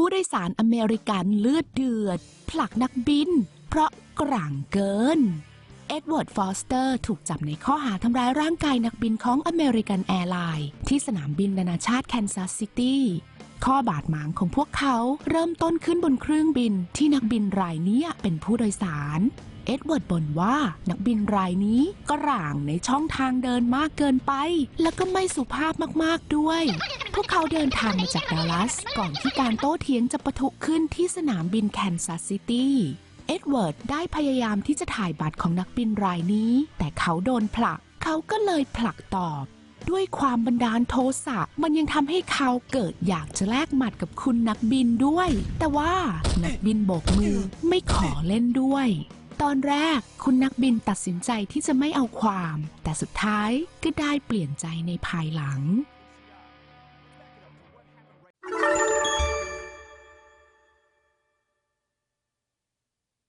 ผู้โดยสารอเมริกันเลือดเดือด ผลักนักบิน เพราะกลางเกิน เอ็ดเวิร์ด ฟอสเตอร์ถูกจับในข้อหาทำร้ายร่างกายนักบินของอเมริกันแอร์ไลน์ที่สนามบินนานาชาติแคนซัสซิตี้ข้อบาดหมางของพวกเขาเริ่มต้นขึ้นบนเครื่องบินที่นักบินรายนี้เป็นผู้โดยสาร เอ็ดเวิร์ดบ่นว่านักบินรายนี้กร่างในช่องทางเดินมากเกินไป แล้วก็ไม่สุภาพมาก ๆ ด้วย พวกเขาเดินทางมาจากดัลลัส ก่อนที่การโต้เถียงจะปะทุขึ้นที่สนามบินแคนซัสซิตี้ เอ็ดเวิร์ดได้พยายามที่จะถ่ายบัตรของนักบินรายนี้ แต่เขาโดนผลัก เขาก็เลยผลักตอบ ด้วยความบันดาลโทสะมันยังทำให้เขาเกิดอยากจะแลกหมัดกับคุณนักบินด้วย แต่ว่านักบินโบกมือไม่ขอเล่นด้วยตอนแรกคุณนักบินตัดสินใจที่จะไม่เอาความ แต่สุดท้ายก็ได้เปลี่ยนใจในภายหลัง